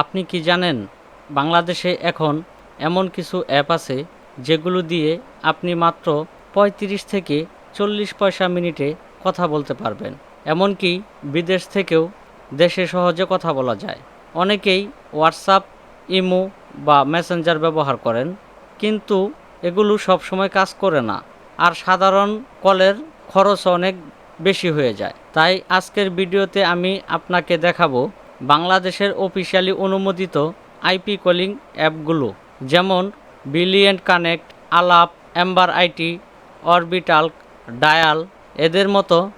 আপনি কি জানেন, বাংলাদেশে এখন এমন কিছু অ্যাপ আছে যেগুলো দিয়ে আপনি মাত্র পঁয়ত্রিশ থেকে চল্লিশ পয়সা মিনিটে কথা বলতে পারবেন। এমনকি বিদেশ থেকেও দেশে সহজে কথা বলা যায়। অনেকেই হোয়াটসঅ্যাপ ইমো বা মেসেঞ্জার ব্যবহার করেন, কিন্তু এগুলো সব সময় কাজ করে না আর সাধারণ কলের খরচ অনেক বেশি হয়ে যায়। তাই আজকের ভিডিওতে আমি আপনাকে দেখাবো বাংলাদেশের অফিসিয়ালি অনুমোদিত আইপি কলিং অ্যাপগুলো যেমন brilliant connect, Alap Amber IT, Orbital, dial, এদের মতো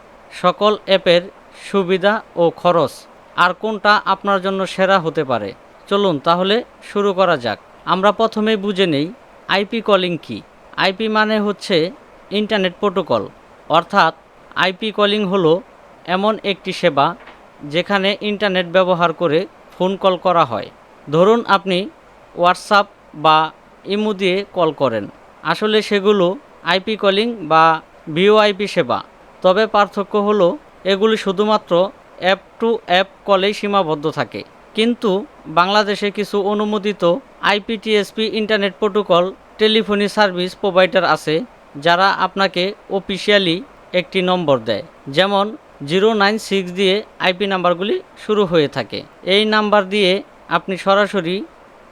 সকল অ্যাপের সুবিধা ও খরচ আর কোনটা আপনার জন্য সেরা হতে পারে। চলুন তাহলে শুরু করা যাক। আমরা প্রথমেই বুঝে নেই আইপি কলিং কি। আইপি মানে হচ্ছে ইন্টারনেট প্রোটোকল। অর্থাৎ আইপি কলিং হলো এমন একটি সেবা যেখানে ইন্টারনেট ব্যবহার করে ফোন কল করা হয়। ধরুন আপনি হোয়াটসঅ্যাপ বা ইমো দিয়ে কল করেন। আসলে সেগুলো আইপি কলিং বা ভিওআইপি সেবা। তবে পার্থক্য হলো, এগুলি শুধুমাত্র অ্যাপ টু অ্যাপ কলেই সীমাবদ্ধ থাকে। কিন্তু বাংলাদেশে কিছু অনুমোদিত IPTSP internet protocol, telephony service provider আছে, যারা আপনাকে অফিসিয়ালি একটি নম্বর দেয়। যেমন জিরো নাইন সিক্স দিয়ে আইপি নাম্বারগুলি শুরু হয়ে থাকে। এই নাম্বার দিয়ে আপনি সরাসরি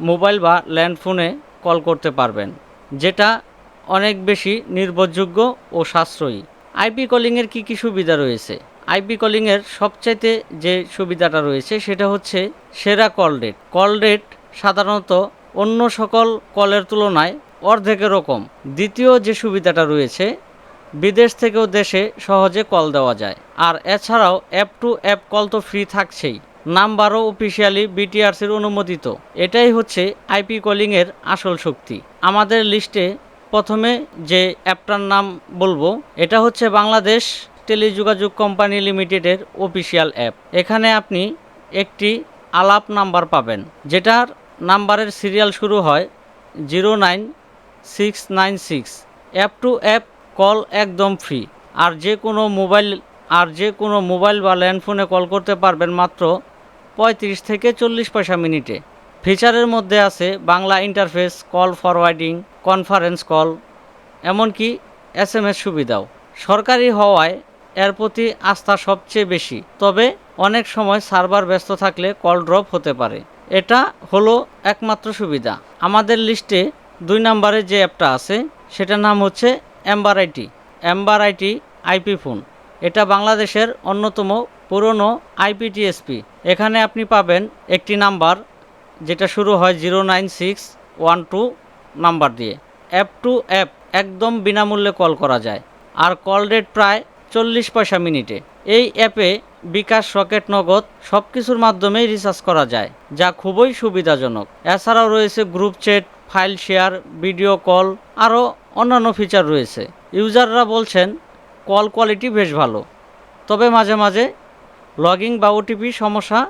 মোবাইল বা ল্যান্ডফোনে কল করতে পারবেন, যেটা অনেক বেশি নির্ভরযোগ্য ও সাশ্রয়ী। আইপি কলিংয়ের কী কী সুবিধা রয়েছে? আইপি কলিংয়ের সবচাইতে যে সুবিধাটা রয়েছে সেটা হচ্ছে সেরা কল রেট। কল রেট সাধারণত অন্য সকল কলের তুলনায় অর্ধেকেরও কম। দ্বিতীয় যে সুবিধাটা রয়েছে বিদেশ থেকেও দেশে সহজে কল দেওয়া যায়। আর এছাড়াও অ্যাপ টু অ্যাপ কল তো ফ্রি থাকছেই। নাম্বারও অফিসিয়ালি বিটিআরসির অনুমোদিত। এটাই হচ্ছে আইপি কলিংয়ের আসল শক্তি। আমাদের লিস্টে প্রথমে যে অ্যাপটার নাম বলব, এটা হচ্ছে বাংলাদেশ টেলিযোগাযোগ কোম্পানি লিমিটেডের অফিসিয়াল অ্যাপ। এখানে আপনি একটি আলাপ নাম্বার পাবেন, যেটার নাম্বারের সিরিয়াল শুরু হয় zero nine six nine six. App to app call একদম ফ্রি। আর যে কোনো মোবাইল, আর যে কোনো মোবাইল বা ল্যান্ডফোনে কল করতে পারবেন মাত্র পঁয়ত্রিশ থেকে চল্লিশ পয়সা মিনিটে। ফিচারের মধ্যে আছে Bangla interface, call forwarding, conference call, এমনকি এস এম এস সুবিধাও। সরকারি হওয়ায় এর প্রতি আস্থা সবচেয়ে বেশি। তবে অনেক সময় সার্ভার ব্যস্ত থাকলে কল ড্রপ হতে পারে। এটা হলো একমাত্র সুবিধা। আমাদের লিস্টে দুই নম্বরে যে অ্যাপটা আছে, সেটার নাম হচ্ছে Amber IT Amber IT IP phone এটা বাংলাদেশের অন্যতম পুরনো আইপিটিএসপি এখানে আপনি পাবেন একটি নাম্বার, যেটা শুরু হয় zero nine six one two number দিয়ে। অ্যাপ টু অ্যাপ একদম বিনামূল্যে কল করা যায়। আর কল রেট প্রায় চল্লিশ পয়সা মিনিটে। এই অ্যাপে বিকাশ, রকেট, নগদ সব কিছুর মাধ্যমেই রিচার্জ করা যায়, যা খুবই সুবিধাজনক। এছাড়াও রয়েছে group chat file share video call আরও অন্যান্য ফিচার রয়েছে। ইউজাররা বলছেন কল কোয়ালিটি বেশ ভালো, তবে মাঝে মাঝে লগিং বা ওটিপি সমস্যা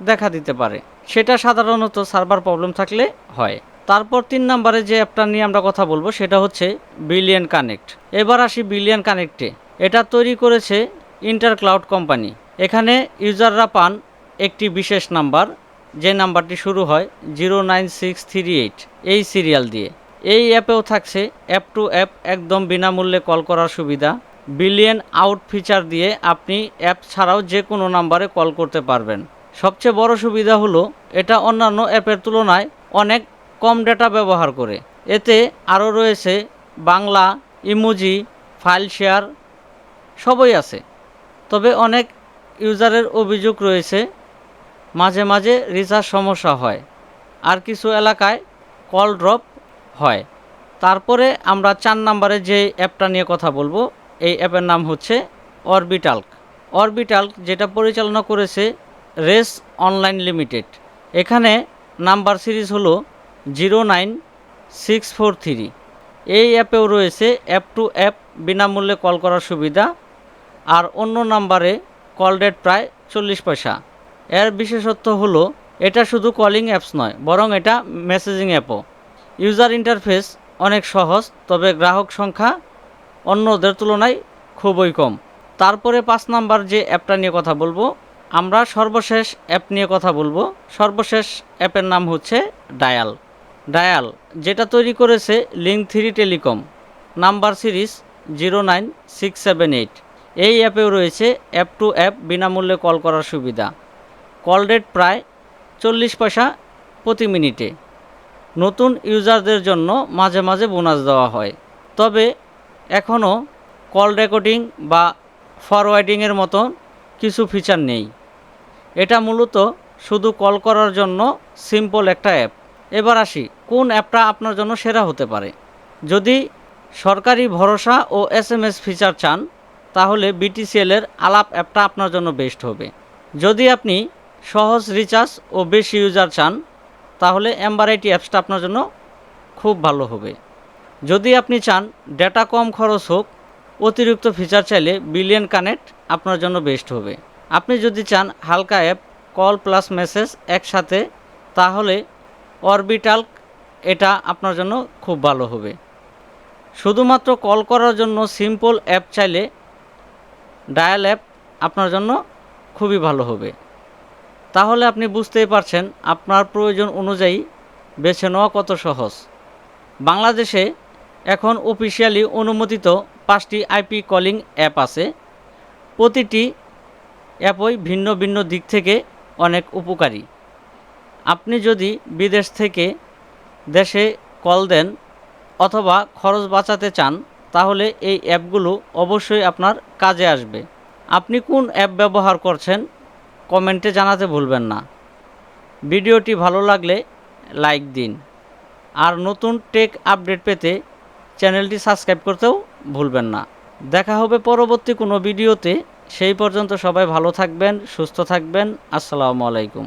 দেখা দিতে পারে। সেটা সাধারণত সার্ভার প্রবলেম থাকলে হয়। তারপর তিন নম্বরে যে অ্যাপটা নিয়ে আমরা কথা বলব, সেটা হচ্ছে বিলিয়ন কানেক্ট এবার আসি বিলিয়ন কানেক্টে এটা তৈরি করেছে ইন্টার ক্লাউড কোম্পানি এখানে ইউজাররা পান একটি বিশেষ নাম্বার যে নাম্বারটি শুরু হয় zero nine six three eight এই সিরিয়াল দিয়ে। এই অ্যাপেও থাকছে অ্যাপ টু অ্যাপ একদম বিনামূল্যে কল করার সুবিধা। বিলিয়ন আউট ফিচার দিয়ে আপনি অ্যাপ ছাড়াও যে কোনো নাম্বারে কল করতে পারবেন। সবচেয়ে বড় সুবিধা হলো, এটা অন্যান্য অ্যাপের তুলনায় অনেক কম ডেটা ব্যবহার করে। এতে আরও রয়েছে বাংলা, ইমোজি, ফাইল শেয়ার, সবই আছে। তবে অনেক ইউজারের অভিযোগ রয়েছে, মাঝে মাঝে রিচার্জ সমস্যা হয়। আর কিছু এলাকায় কল ড্রপ হয়। তারপরে আমরা চার নম্বরে যে অ্যাপটা নিয়ে কথা বলব, এই অ্যাপের নাম হচ্ছে অরবিটাল্ক অরবিটাল্ক যেটা পরিচালনা করেছে রেস অনলাইন লিমিটেড এখানে নাম্বার সিরিজ হলো zero nine six four three. এই অ্যাপেও রয়েছে অ্যাপ টু অ্যাপ বিনামূল্যে কল করার সুবিধা, আর অন্য নাম্বারে কল রেট প্রায় চল্লিশ পয়সা। এর বিশেষত্ব হলো এটা শুধু কলিং অ্যাপস নয়, বরং এটা মেসেজিং অ্যাপও। ইউজার ইন্টারফেস অনেক সহজ, তবে গ্রাহক সংখ্যা অন্যদের তুলনায় খুবই কম। তারপরে পাঁচ নাম্বার যে অ্যাপটা নিয়ে কথা বলব, আমরা সর্বশেষ অ্যাপ নিয়ে কথা বলব। সর্বশেষ অ্যাপের নাম হচ্ছে ডায়াল। ডায়াল, যেটা তৈরি করেছে link three telecom, number series zero nine six seven eight. এই অ্যাপেও রয়েছে অ্যাপ টু অ্যাপ বিনামূল্যে কল করার সুবিধা। কল রেট প্রায় চল্লিশ পয়সা প্রতি মিনিটে। নতুন ইউজারদের জন্য মাঝে মাঝে বোনাস দেওয়া হয়। তবে এখনও কল রেকর্ডিং বা ফরওয়ার্ডিংয়ের মতন কিছু ফিচার নেই। এটা মূলত শুধু কল করার জন্য সিম্পল একটা অ্যাপ। এবার আসি, কোন অ্যাপটা আপনার জন্য সেরা হতে পারে? যদি সরকারি ভরসা ও এস এম এস ফিচার চান, তাহলে বিটিসিএলের আলাপ অ্যাপটা আপনার জন্য বেস্ট হবে। যদি আপনি সহজ রিচার্জ ও বেশি ইউজার চান তাহলে এমবারাইটি অ্যাপসটা আপনার জন্য খুব ভালো হবে। যদি আপনি চান ডেটা কম খরচ হোক, অতিরিক্ত ফিচার চাইলে বিলিয়ন কানেক্ট আপনার জন্য বেস্ট হবে। আপনি যদি চান হালকা অ্যাপ কল প্লাস মেসেজ একসাথে, তাহলে অরবিটাল এটা আপনার জন্য খুব ভালো হবে। শুধুমাত্র কল করার জন্য সিম্পল অ্যাপ চাইলে ডায়াল অ্যাপ আপনার জন্য খুবই ভালো হবে। তাহলে আপনি বুঝতেই পারছেন, আপনার প্রয়োজন অনুযায়ী বেছে নেওয়া কত সহজ। বাংলাদেশে এখন অফিসিয়ালি অনুমোদিত পাঁচটি আইপি কলিং অ্যাপ আছে। প্রতিটি অ্যাপই ভিন্ন ভিন্ন দিক থেকে অনেক উপকারী। আপনি যদি বিদেশ থেকে দেশে কল দেন অথবা খরচ বাঁচাতে চান, তাহলে এই অ্যাপগুলো অবশ্যই আপনার কাজে আসবে। আপনি কোন অ্যাপ ব্যবহার করছেন কমেন্টে জানাতে ভুলবেন না। ভিডিওটি ভালো লাগলে লাইক দিন। আর নতুন টেক আপডেট পেতে চ্যানেলটি সাবস্ক্রাইব করতেও ভুলবেন না। দেখা হবে পরবর্তী কোনো ভিডিওতে। সেই পর্যন্ত সবাই ভালো থাকবেন, সুস্থ থাকবেন। আসসালামু আলাইকুম।